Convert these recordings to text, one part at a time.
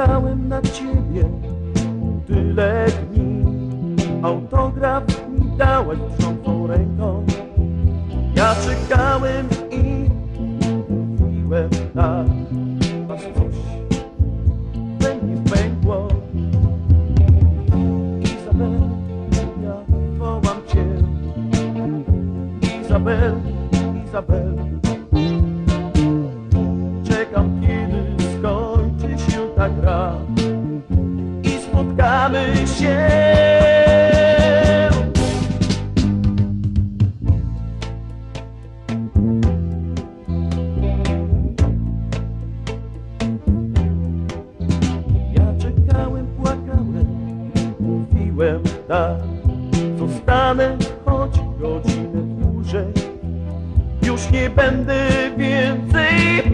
czekałem na ciebie tyle dni. Autograf mi dałaś trząsą ręką. Ja czekałem i mówiłem tak, aż coś we mnie pękło. Izabel, ja wołam cię. Izabel, Izabel, czekam cię gra. I spotkamy się. Ja czekałem, płakałem, mówiłem tak. Zostanę choć godzinę dłużej. Już nie będę więcej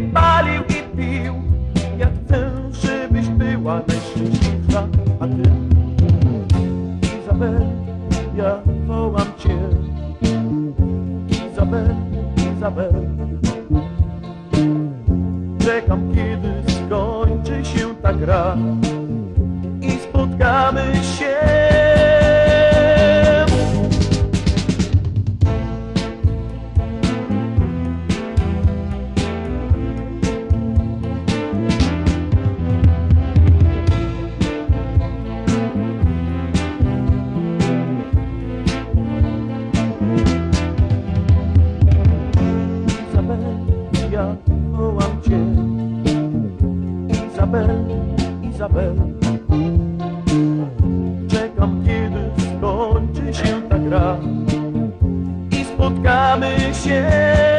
Izabel, Izabel Czekam, kiedy skończy się ta gra i spotkamy się. Ja wołam cię. Izabel, Izabel Czekam kiedy skończy się ta gra I spotkamy się